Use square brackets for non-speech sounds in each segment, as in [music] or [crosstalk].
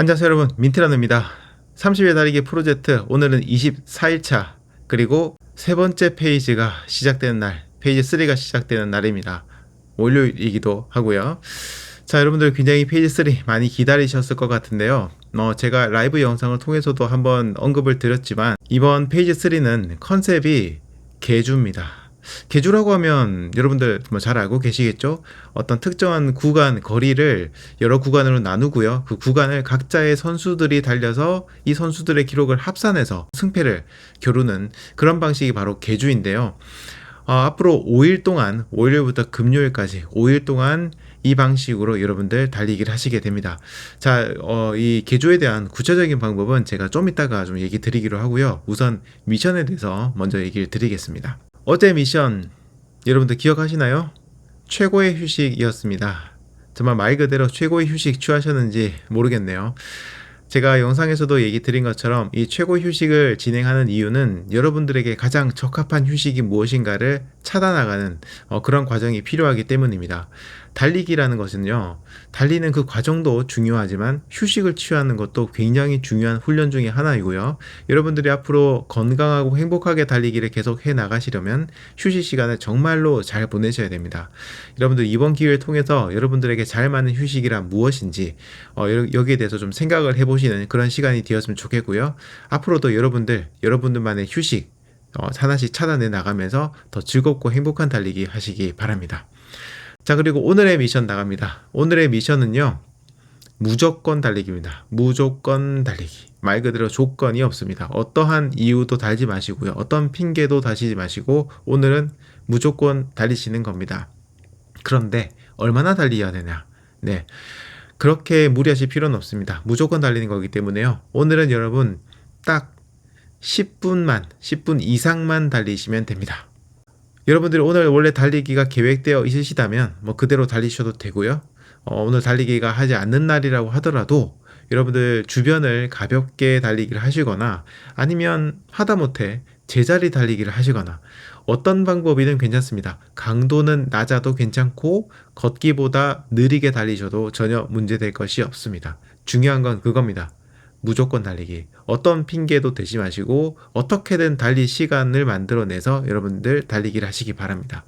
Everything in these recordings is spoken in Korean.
안녕하세요 여러분. 민트라노입니다. 30일 달리기 프로젝트 오늘은 24일차 그리고 세 번째 페이지가 시작되는 날 페이지 3가 시작되는 날입니다. 월요일이기도 하고요. 자 여러분들 굉장히 페이지 3 많이 기다리셨을 것 같은데요. 어, 제가 라이브 영상을 통해서도 한번 언급을 드렸지만 이번 페이지 3는 컨셉이 개주입니다 개주라고 하면 여러분들 뭐 잘 알고 계시겠죠? 어떤 특정한 구간, 거리를 여러 구간으로 나누고요. 그 구간을 각자의 선수들이 달려서 이 선수들의 기록을 합산해서 승패를 겨루는 그런 방식이 바로 개주인데요. 어, 앞으로 5일 동안, 월요일부터 금요일까지 5일 동안 이 방식으로 여러분들 달리기를 하시게 됩니다. 자, 어, 이 개조에 대한 구체적인 방법은 제가 좀 이따가 좀 얘기 드리기로 하고요. 우선 미션에 대해서 먼저 얘기를 드리겠습니다. 어제 미션 여러분들 기억하시나요? 최고의 휴식이었습니다. 정말 말 그대로 최고의 휴식 취하셨는지 모르겠네요. 제가 영상에서도 얘기 드린 것처럼 이 최고 휴식을 진행하는 이유는 여러분들에게 가장 적합한 휴식이 무엇인가를 찾아나가는 어, 그런 과정이 필요하기 때문입니다. 달리기라는 것은요, 달리는 그 과정도 중요하지만 휴식을 취하는 것도 굉장히 중요한 훈련 중의 하나이고요. 여러분들이 앞으로 건강하고 행복하게 달리기를 계속 해 나가시려면 휴식 시간을 정말로 잘 보내셔야 됩니다. 여러분들 이번 기회를 통해서 여러분들에게 잘 맞는 휴식이란 무엇인지 어, 여기에 대해서 좀 생각을 해보시는 그런 시간이 되었으면 좋겠고요. 앞으로도 여러분들, 여러분들만의 휴식, 어, 하나씩 찾아내 나가면서 더 즐겁고 행복한 달리기 하시기 바랍니다. 자, 그리고 오늘의 미션 나갑니다. 오늘의 미션은요, 무조건 달리기입니다. 무조건 달리기. 말 그대로 조건이 없습니다. 어떠한 이유도 달지 마시고요. 어떤 핑계도 다시지 마시고, 오늘은 무조건 달리시는 겁니다. 그런데, 얼마나 달리어야 되냐? 네. 그렇게 무리하실 필요는 없습니다. 무조건 달리는 거기 때문에요. 오늘은 여러분, 딱 10분만, 10분 이상만 달리시면 됩니다. 여러분들이 오늘 원래 달리기가 계획되어 있으시다면 뭐 그대로 달리셔도 되고요. 어, 오늘 달리기가 하지 않는 날이라고 하더라도 여러분들 주변을 가볍게 달리기를 하시거나 아니면 하다못해 제자리 달리기를 하시거나 어떤 방법이든 괜찮습니다. 강도는 낮아도 괜찮고 걷기보다 느리게 달리셔도 전혀 문제될 것이 없습니다. 중요한 건 그겁니다. 무조건 달리기. 어떤 핑계도 대지 마시고 어떻게든 달릴 시간을 만들어내서 여러분들 달리기를 하시기 바랍니다.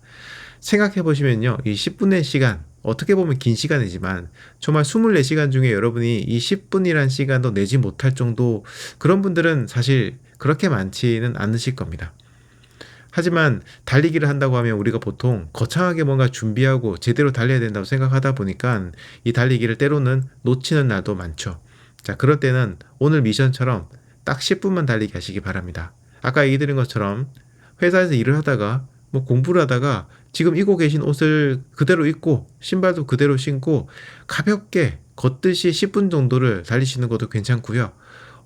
생각해 보시면요. 이 10분의 시간, 어떻게 보면 긴 시간이지만 정말 24시간 중에 여러분이 이 10분이란 시간도 내지 못할 정도 그런 분들은 사실 그렇게 많지는 않으실 겁니다. 하지만 달리기를 한다고 하면 우리가 보통 거창하게 뭔가 준비하고 제대로 달려야 된다고 생각하다 보니까 이 달리기를 때로는 놓치는 날도 많죠. 자, 그럴 때는 오늘 미션처럼 딱 10분만 달리기 하시기 바랍니다. 아까 얘기 드린 것처럼 회사에서 일을 하다가 뭐 공부를 하다가 지금 입고 계신 옷을 그대로 입고 신발도 그대로 신고 가볍게 걷듯이 10분 정도를 달리시는 것도 괜찮고요.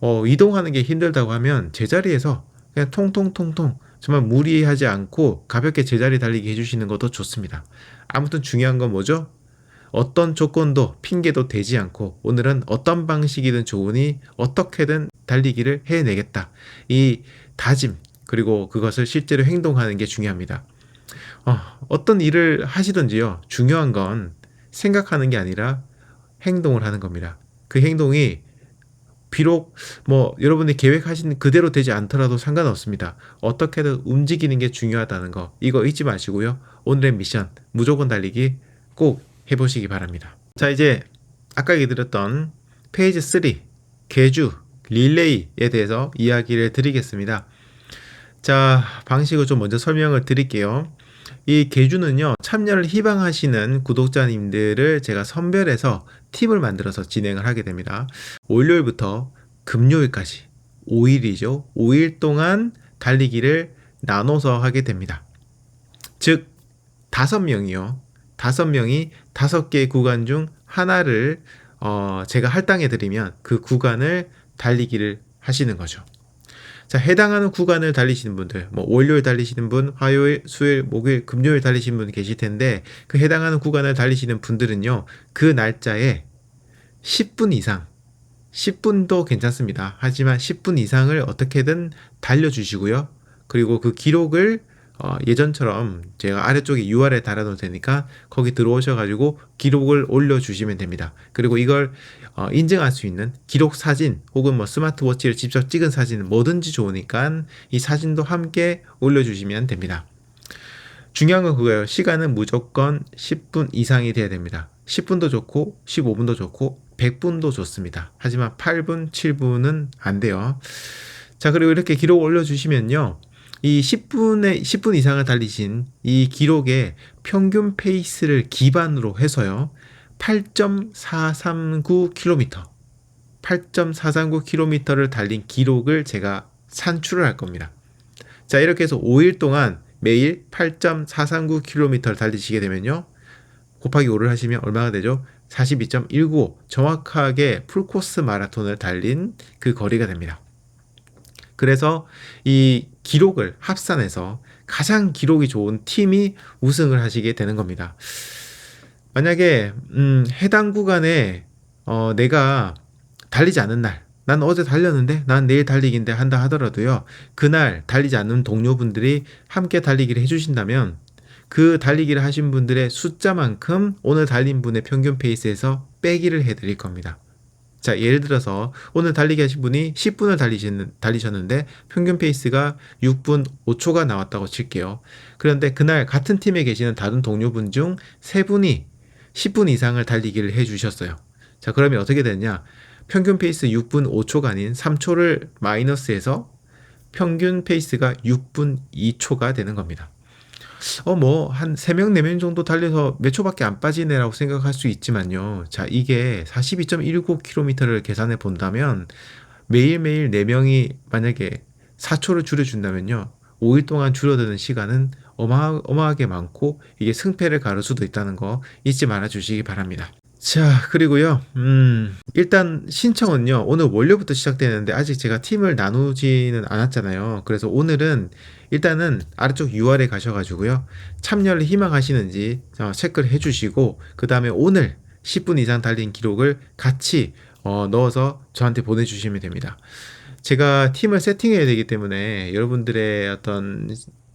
어, 이동하는 게 힘들다고 하면 제자리에서 그냥 통통통통 정말 무리하지 않고 가볍게 제자리 달리기 해주시는 것도 좋습니다. 아무튼 중요한 건 뭐죠? 어떤 조건도 핑계도 되지 않고 오늘은 어떤 방식이든 좋으니 어떻게든 달리기를 해내겠다. 이 다짐 그리고 그것을 실제로 행동하는 게 중요합니다. 어, 어떤 일을 하시든지요. 중요한 건 생각하는 게 아니라 행동을 하는 겁니다. 그 행동이 비록 뭐 여러분이 계획하신 그대로 되지 않더라도 상관없습니다. 어떻게든 움직이는 게 중요하다는 거 이거 잊지 마시고요. 오늘의 미션 무조건 달리기 꼭 해보시기 바랍니다. 자, 이제 아까 얘기 드렸던 페이지 3 개주 릴레이에 대해서 이야기를 드리겠습니다. 자, 방식을 좀 먼저 설명을 드릴게요. 이 개주는요, 참여를 희망하시는 구독자님들을 제가 선별해서 팀을 만들어서 진행을 하게 됩니다. 월요일부터 금요일까지 5일이죠. 5일 동안 달리기를 나눠서 하게 됩니다. 즉, 5명이요. 다섯 명이 다섯 개의 구간 중 하나를 어, 제가 할당해 드리면 그 구간을 달리기를 하시는 거죠. 자, 해당하는 구간을 달리시는 분들, 뭐 월요일 달리시는 분, 화요일, 수요일, 목요일, 금요일 달리시는 분 계실 텐데 그 해당하는 구간을 달리시는 분들은요. 그 날짜에 10분 이상 10분도 괜찮습니다. 하지만 10분 이상을 어떻게든 달려 주시고요. 그리고 그 기록을 어, 예전처럼 제가 아래쪽에 URL 달아놓을 테니까 거기 들어오셔가지고 기록을 올려주시면 됩니다. 그리고 이걸 어, 인증할 수 있는 기록 사진 혹은 뭐 스마트워치를 직접 찍은 사진은 뭐든지 좋으니까 이 사진도 함께 올려주시면 됩니다. 중요한 건 그거예요. 시간은 무조건 10분 이상이 돼야 됩니다. 10분도 좋고 15분도 좋고 100분도 좋습니다. 하지만 8분, 7분은 안 돼요. 자, 그리고 이렇게 기록 올려주시면요. 이 10분에 10분 이상을 달리신 이 기록의 평균 페이스를 기반으로 해서요. 8.439km 8.439km를 달린 기록을 제가 산출을 할 겁니다. 자, 이렇게 해서 5일 동안 매일 8.439km를 달리시게 되면요. 곱하기 5를 하시면 얼마가 되죠? 42.195 정확하게 풀코스 마라톤을 달린 그 거리가 됩니다. 그래서 이 기록을 합산해서 가장 기록이 좋은 팀이 우승을 하시게 되는 겁니다. 만약에 음, 해당 구간에 어, 내가 달리지 않은 날, 난 어제 달렸는데 난 내일 달리기인데 한다 하더라도요. 그날 달리지 않는 동료분들이 함께 달리기를 해주신다면 그 달리기를 하신 분들의 숫자만큼 오늘 달린 분의 평균 페이스에서 빼기를 해드릴 겁니다. 자, 예를 들어서 오늘 달리기 하신 분이 10분을 달리신, 달리셨는데 평균 페이스가 6분 5초가 나왔다고 칠게요. 그런데 그날 같은 팀에 계시는 다른 동료분 중 3분이 10분 이상을 달리기를 해 주셨어요. 자, 그러면 어떻게 되냐? 평균 페이스 6분 5초가 아닌 3초를 마이너스해서 평균 페이스가 6분 2초가 되는 겁니다. 어, 뭐, 한 3명, 4명 정도 달려서 몇 초밖에 안 빠지네라고 생각할 수 있지만요. 자, 이게 42.19km를 계산해 본다면 매일매일 4명이 만약에 4초를 줄여준다면요. 5일 동안 줄어드는 시간은 어마, 어마하게 많고 이게 승패를 가를 수도 있다는 거 잊지 말아 주시기 바랍니다. 자, 그리고요, 음, 일단 신청은요, 오늘 월요부터 시작되는데 아직 제가 팀을 나누지는 않았잖아요. 그래서 오늘은 일단은 아래쪽 UR에 가셔가지고요, 참여를 희망하시는지 어, 체크를 해주시고, 그 다음에 오늘 10분 이상 달린 기록을 같이 어, 넣어서 저한테 보내주시면 됩니다. 제가 팀을 세팅해야 되기 때문에 여러분들의 어떤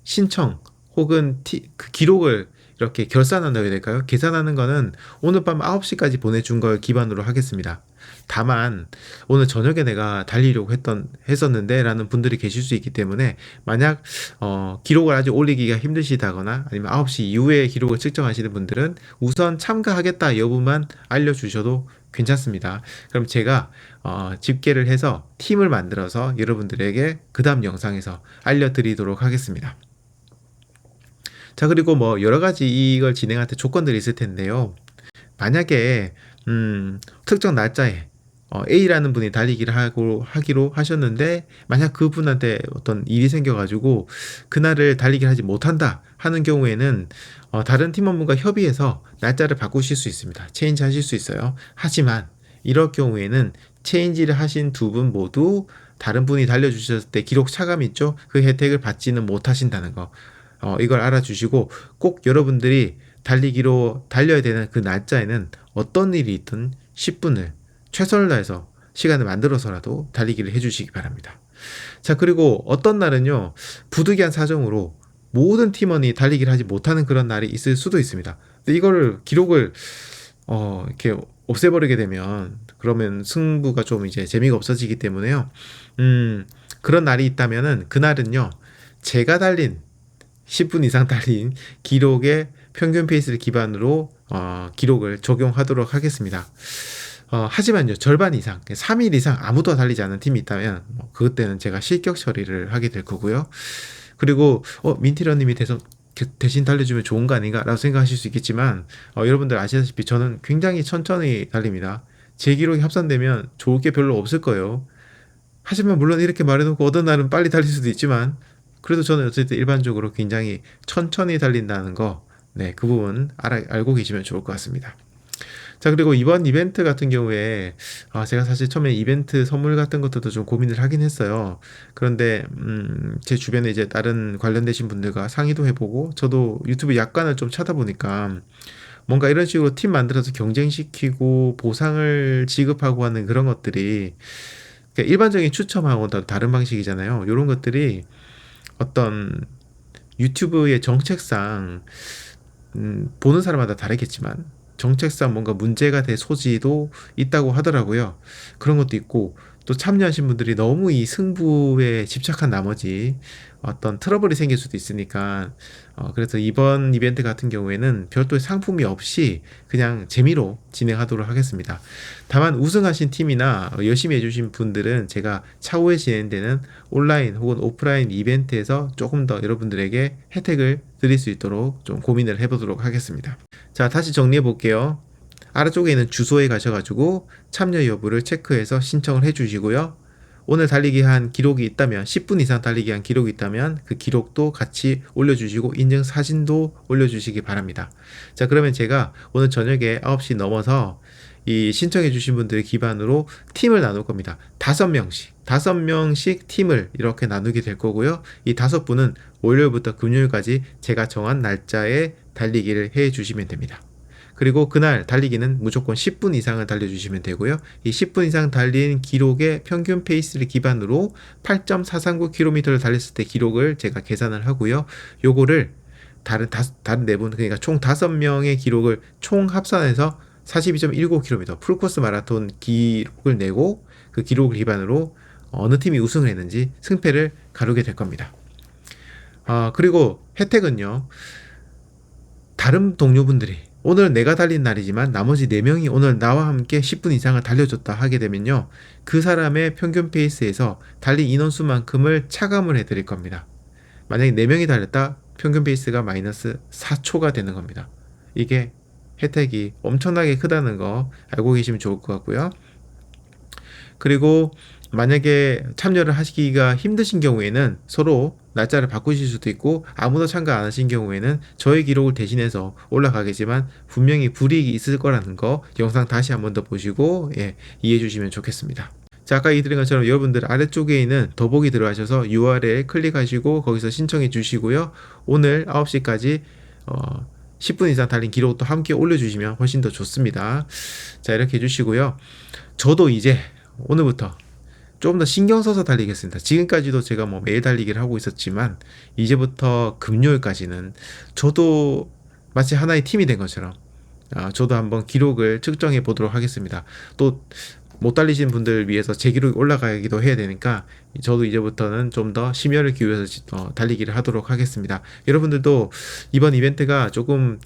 신청 혹은 티, 그 기록을 이렇게 결산한다고 해야 될까요? 계산하는 거는 오늘 밤 9시까지 보내준 걸 기반으로 하겠습니다. 다만 오늘 저녁에 내가 달리려고 했던 했었는데 라는 분들이 계실 수 있기 때문에 만약 어, 기록을 아직 올리기가 힘드시다거나 아니면 9시 이후에 기록을 측정하시는 분들은 우선 참가하겠다 여부만 알려주셔도 괜찮습니다. 그럼 제가 어, 집계를 해서 팀을 만들어서 여러분들에게 그 다음 영상에서 알려드리도록 하겠습니다. 자, 그리고 뭐 여러 가지 이걸 진행할 때 조건들이 있을 텐데요. 만약에 음, 특정 날짜에 어, A라는 분이 달리기를 하고 하기로 하셨는데 만약 그분한테 어떤 일이 생겨가지고 그날을 달리기를 하지 못한다 하는 경우에는 어, 다른 팀원분과 협의해서 날짜를 바꾸실 수 있습니다. 체인지 하실 수 있어요. 하지만 이럴 경우에는 체인지를 하신 두 분 모두 다른 분이 달려주셨을 때 기록 차감 있죠? 그 혜택을 받지는 못하신다는 거. 어, 이걸 알아주시고 꼭 여러분들이 달리기로 달려야 되는 그 날짜에는 어떤 일이 있든 10분을 최선을 다해서 시간을 만들어서라도 달리기를 해주시기 바랍니다. 자, 그리고 어떤 날은요, 부득이한 사정으로 모든 팀원이 달리기를 하지 못하는 그런 날이 있을 수도 있습니다. 근데 이거를 기록을, 어, 이렇게 없애버리게 되면, 그러면 승부가 좀 이제 재미가 없어지기 때문에요. 음, 그런 날이 있다면은, 그날은요, 제가 달린 10분 이상 달린 기록의 평균 페이스를 기반으로 어, 기록을 적용하도록 하겠습니다. 어, 하지만요, 절반 이상, 3일 이상 아무도 달리지 않은 팀이 있다면, 뭐, 그때는 제가 실격 처리를 하게 될 거고요. 그리고, 어, 민티러님이 대선, 대신 달려주면 좋은 거 아닌가? 라고 생각하실 수 있겠지만, 어, 여러분들 아시다시피 저는 굉장히 천천히 달립니다. 제 기록이 합산되면 좋을 게 별로 없을 거예요. 하지만 물론 이렇게 말해놓고 어떤 날은 빨리 달릴 수도 있지만, 그래도 저는 어쨌든 일반적으로 굉장히 천천히 달린다는 거, 네, 그 부분 알아, 알고 계시면 좋을 것 같습니다. 자, 그리고 이번 이벤트 같은 경우에, 아, 제가 사실 처음에 이벤트 선물 같은 것들도 좀 고민을 하긴 했어요. 그런데, 음, 제 주변에 이제 다른 관련되신 분들과 상의도 해보고, 저도 유튜브 약관을 좀 찾아보니까, 뭔가 이런 식으로 팀 만들어서 경쟁시키고, 보상을 지급하고 하는 그런 것들이, 그러니까 일반적인 추첨하고는 다른 방식이잖아요. 이런 것들이 어떤 유튜브의 정책상 음, 보는 사람마다 다르겠지만 정책상 뭔가 문제가 될 소지도 있다고 하더라고요. 그런 것도 있고 또 참여하신 분들이 너무 이 승부에 집착한 나머지 어떤 트러블이 생길 수도 있으니까 어, 그래서 이번 이벤트 같은 경우에는 별도의 상품이 없이 그냥 재미로 진행하도록 하겠습니다. 다만 우승하신 팀이나 열심히 해주신 분들은 제가 차후에 진행되는 온라인 혹은 오프라인 이벤트에서 조금 더 여러분들에게 혜택을 드릴 수 있도록 좀 고민을 해보도록 하겠습니다. 자, 다시 정리해 볼게요. 아래쪽에 있는 주소에 가셔가지고 참여 여부를 체크해서 신청을 해주시고요. 오늘 달리기 한 기록이 있다면 10분 이상 달리기 한 기록이 있다면 그 기록도 같이 올려주시고 인증 사진도 올려주시기 바랍니다. 자 그러면 제가 오늘 저녁에 9시 넘어서 이 신청해 주신 분들 기반으로 팀을 나눌 겁니다. 다섯 명씩 다섯 명씩 팀을 이렇게 나누게 될 거고요. 이 다섯 분은 월요일부터 금요일까지 제가 정한 날짜에 달리기를 해 주시면 됩니다. 그리고 그날 달리기는 무조건 10분 이상을 달려주시면 되고요. 이 10분 이상 달린 기록의 평균 페이스를 기반으로 8.439km를 달렸을 때 기록을 제가 계산을 하고요. 요거를 다른 다, 다른 네 분 그러니까 총 다섯 명의 기록을 총 합산해서 42.19km 풀코스 마라톤 기록을 내고 그 기록을 기반으로 어느 팀이 우승을 했는지 승패를 가르게 될 겁니다. 아, 그리고 혜택은요. 다른 동료분들이 오늘 내가 달린 날이지만 나머지 4명이 오늘 나와 함께 10분 이상을 달려줬다 하게 되면요. 그 사람의 평균 페이스에서 달린 인원수만큼을 차감을 해드릴 겁니다. 만약에 4명이 달렸다 평균 페이스가 마이너스 4초가 되는 겁니다. 이게 혜택이 엄청나게 크다는 거 알고 계시면 좋을 것 같고요. 그리고 만약에 참여를 하시기가 힘드신 경우에는 서로 날짜를 바꾸실 수도 있고 아무도 참가 안 하신 경우에는 저의 기록을 대신해서 올라가겠지만 분명히 불이익이 있을 거라는 거 영상 다시 한 번 더 보시고 예, 이해해 주시면 좋겠습니다. 자, 아까 얘기 드린 것처럼 여러분들 아래쪽에 있는 더보기 들어가셔서 URL 클릭하시고 거기서 신청해 주시고요. 오늘 9시까지 어, 10분 이상 달린 기록도 함께 올려주시면 훨씬 더 좋습니다. 자, 이렇게 해주시고요. 저도 이제 오늘부터 조금 더 신경 써서 달리겠습니다. 지금까지도 제가 뭐 매일 달리기를 하고 있었지만 이제부터 금요일까지는 저도 마치 하나의 팀이 된 것처럼 아, 저도 한번 기록을 측정해 보도록 하겠습니다. 또 못 달리신 분들 위해서 제 기록이 올라가기도 해야 되니까 저도 이제부터는 좀 더 심혈을 기울여서 어, 달리기를 하도록 하겠습니다. 여러분들도 이번 이벤트가 조금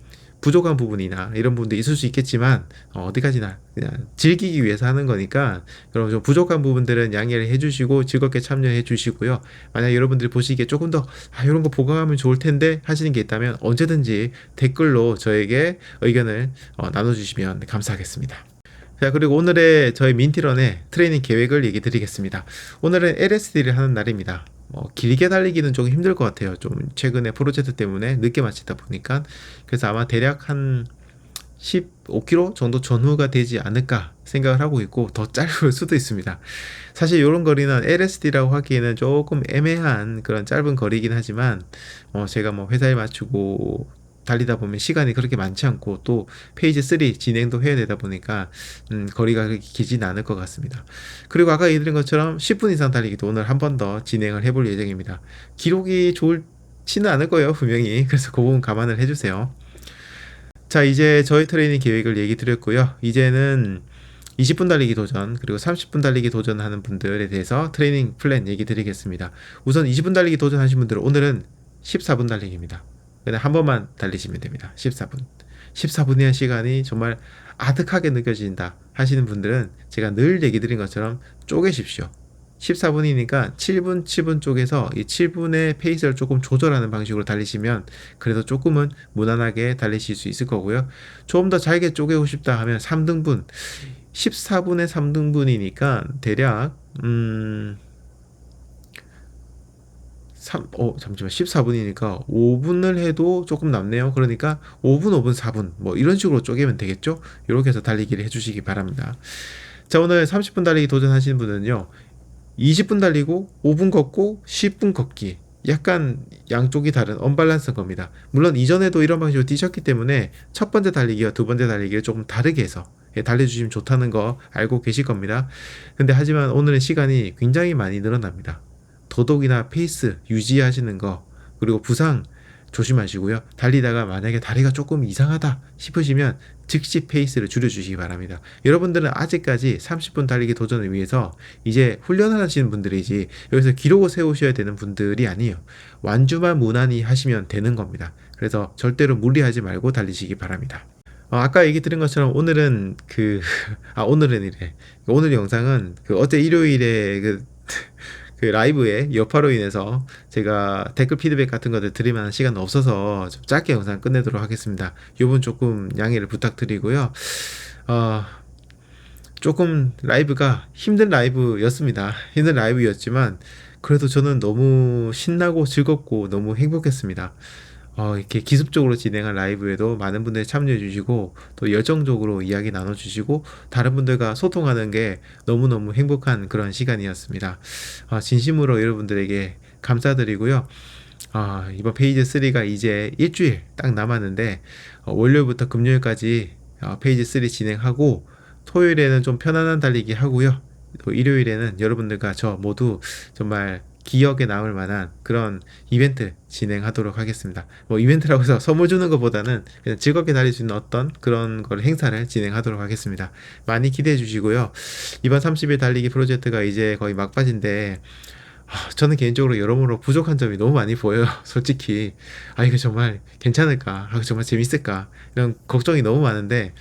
부족한 부분이나 이런 부분도 있을 수 있겠지만 어, 디까지나 그냥 즐기기 위해서 하는 거니까 그럼 좀 부족한 부분들은 양해를 해주시고 즐겁게 참여해 주시고요. 만약 여러분들이 보시기에 조금 더 아, 이런 거 보강하면 좋을 텐데 하시는 게 있다면 언제든지 댓글로 저에게 의견을 어, 나눠주시면 감사하겠습니다. 자 그리고 오늘의 저희 민티런의 트레이닝 계획을 얘기 드리겠습니다. 오늘은 LSD를 하는 날입니다. 어, 길게 달리기는 조금 힘들 것 같아요. 좀 최근에 프로젝트 때문에 늦게 마치다 보니까 그래서 아마 대략 한 15km 정도 전후가 되지 않을까 생각을 하고 있고 더 짧을 [laughs] 수도 있습니다. 사실 이런 거리는 LSD라고 하기에는 조금 애매한 그런 짧은 거리긴 하지만 어 제가 뭐 회사에 맞추고 달리다 보면 시간이 그렇게 많지 않고 또 페이지 3 진행도 해야 되다 보니까 음, 거리가 길지는 않을 것 같습니다. 그리고 아까 얘기드린 것처럼 10분 이상 달리기도 오늘 한 번 더 진행을 해볼 예정입니다. 기록이 좋지는 않을 거예요 분명히 [laughs] 그래서 그 부분 감안을 해주세요. 자 이제 저희 트레이닝 계획을 얘기 드렸고요. 이제는 20분 달리기 도전 그리고 30분 달리기 도전하는 분들에 대해서 트레이닝 플랜 얘기 드리겠습니다. 우선 20분 달리기 도전하신 분들은 오늘은 14분 달리기입니다. 그냥 한 번만 달리시면 됩니다. 14분. 14분이라는 시간이 정말 아득하게 느껴진다 하시는 분들은 제가 늘 얘기 드린 것처럼 쪼개십시오. 14분이니까 7분, 7분 쪽에서 이 7분의 페이스를 조금 조절하는 방식으로 달리시면 그래도 조금은 무난하게 달리실 수 있을 거고요. 조금 더 잘게 쪼개고 싶다 하면 3등분. 14분의 3등분이니까 대략, 음, 3, 어, 잠시만. 14분이니까 5분을 해도 조금 남네요. 그러니까 5분, 5분, 4분. 뭐 이런 식으로 쪼개면 되겠죠? 이렇게 해서 달리기를 해주시기 바랍니다. 자, 오늘 30분 달리기 도전하시는 분은요. 20분 달리고 5분 걷고 10분 걷기. 약간 양쪽이 다른 언밸런스인 겁니다. 물론 이전에도 이런 방식으로 뛰셨기 때문에 첫 번째 달리기와 두 번째 달리기를 조금 다르게 해서 예, 달려주시면 좋다는 거 알고 계실 겁니다. 근데 하지만 오늘은 시간이 굉장히 많이 늘어납니다. 더더욱이나 페이스 유지하시는 거 그리고 부상 조심하시고요. 달리다가 만약에 다리가 조금 이상하다 싶으시면 즉시 페이스를 줄여주시기 바랍니다. 여러분들은 아직까지 30분 달리기 도전을 위해서 이제 훈련하시는 분들이지 여기서 기록을 세우셔야 되는 분들이 아니에요. 완주만 무난히 하시면 되는 겁니다. 그래서 절대로 무리하지 말고 달리시기 바랍니다. 어, 아까 얘기 드린 것처럼 오늘은 그, [laughs] 아, 오늘은 이래. 오늘 영상은 그 어제 일요일에 그, 그 라이브에 여파로 인해서 제가 댓글 피드백 같은 것들 드릴 만한 시간 없어서 좀 짧게 영상 끝내도록 하겠습니다. 요번 조금 양해를 부탁드리고요. 어, 조금 라이브가 힘든 라이브였습니다. 힘든 라이브였지만 그래도 저는 너무 신나고 즐겁고 너무 행복했습니다. 어, 이렇게 기습적으로 진행한 라이브에도 많은 분들이 참여해 주시고 또 열정적으로 이야기 나눠 주시고 다른 분들과 소통하는 게 너무너무 행복한 그런 시간이었습니다. 아, 진심으로 여러분들에게 감사드리고요. 아, 이번 페이지 3가 이제 일주일 딱 남았는데 어, 월요일부터 금요일까지 어, 페이지 3 진행하고 토요일에는 좀 편안한 달리기 하고요. 또 일요일에는 여러분들과 저 모두 정말 기억에 남을 만한 그런 이벤트 진행하도록 하겠습니다. 뭐 이벤트라고 해서 선물 주는 것보다는 그냥 즐겁게 달릴 수 있는 어떤 그런 걸 행사를 진행하도록 하겠습니다. 많이 기대해 주시고요. 이번 30일 달리기 프로젝트가 이제 거의 막바지인데 아, 저는 개인적으로 여러모로 부족한 점이 너무 많이 보여요. [laughs] 솔직히 아 이거 정말 괜찮을까? 아, 정말 재밌을까? 이런 걱정이 너무 많은데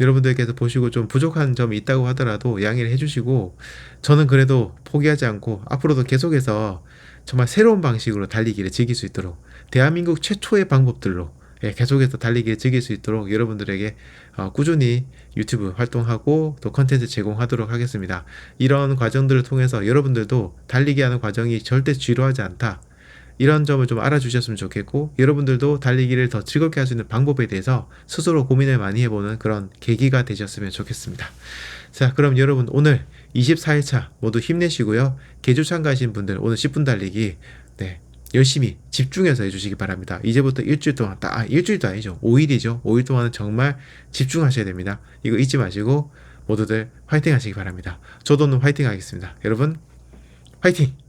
여러분들께서 보시고 좀 부족한 점이 있다고 하더라도 양해를 해주시고 저는 그래도 포기하지 않고 앞으로도 계속해서 정말 새로운 방식으로 달리기를 즐길 수 있도록 대한민국 최초의 방법들로 예, 계속해서 달리기를 즐길 수 있도록 여러분들에게 어, 꾸준히 유튜브 활동하고 또 컨텐츠 제공하도록 하겠습니다. 이런 과정들을 통해서 여러분들도 달리기 하는 과정이 절대 지루하지 않다. 이런 점을 좀 알아주셨으면 좋겠고 여러분들도 달리기를 더 즐겁게 할 수 있는 방법에 대해서 스스로 고민을 많이 해보는 그런 계기가 되셨으면 좋겠습니다. 자 그럼 여러분 오늘 24일차 모두 힘내시고요. 개주 참가하신 분들 오늘 10분 달리기 네 열심히 집중해서 해주시기 바랍니다. 이제부터 일주일 동안 딱 아, 일주일도 아니죠. 5일이죠. 5일 동안은 정말 집중하셔야 됩니다. 이거 잊지 마시고 모두들 화이팅 하시기 바랍니다. 저도 오늘 화이팅 하겠습니다. 여러분 화이팅!